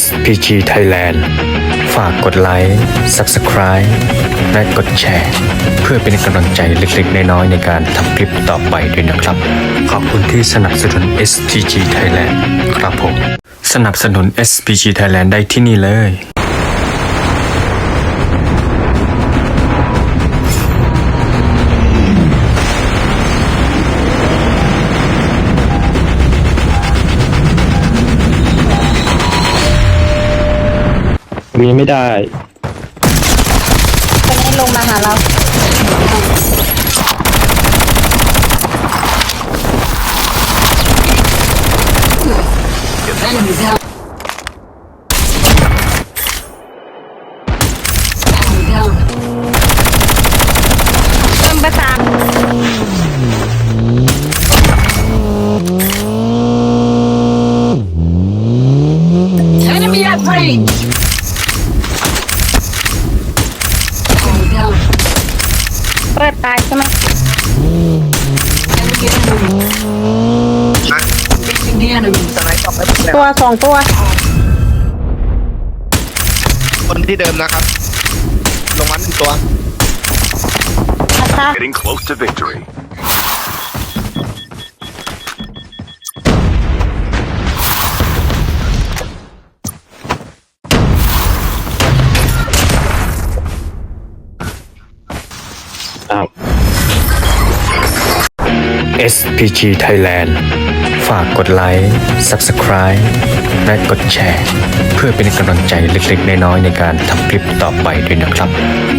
SPG Thailand ฝากกดไลค์ Subscribe และกดแชร์ เพื่อเป็นกำลังใจเล็กๆ น้อยๆในการทำคลิปต่อไปด้วยนะครับ ขอบคุณที่สนับสนุน SPG Thailand ครับผม สนับสนุน SPG Thailand ได้ที่นี่เลย มีไม่ได้ คนนี้ลงมาหาเราเริ่มประสาน เปิดตายใช่ไหม Enemy enemy. Facing the enemy. ตัวสองตัว คนที่เดิมนะครับ ลงมาหนึ่งตัวนะคะ Getting close to victory. ครับ SPG Thailand ฝากกดไลค์ Subscribe และกดแชร์ เพื่อเป็นกำลังใจเล็กๆ น้อยๆในการทำคลิปต่อไปด้วยนะครับ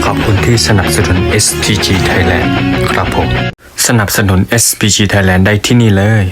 ขอบคุณที่สนับสนุน SPG Thailand ครับผม สนับสนุน SPG Thailand ได้ที่นี่เลย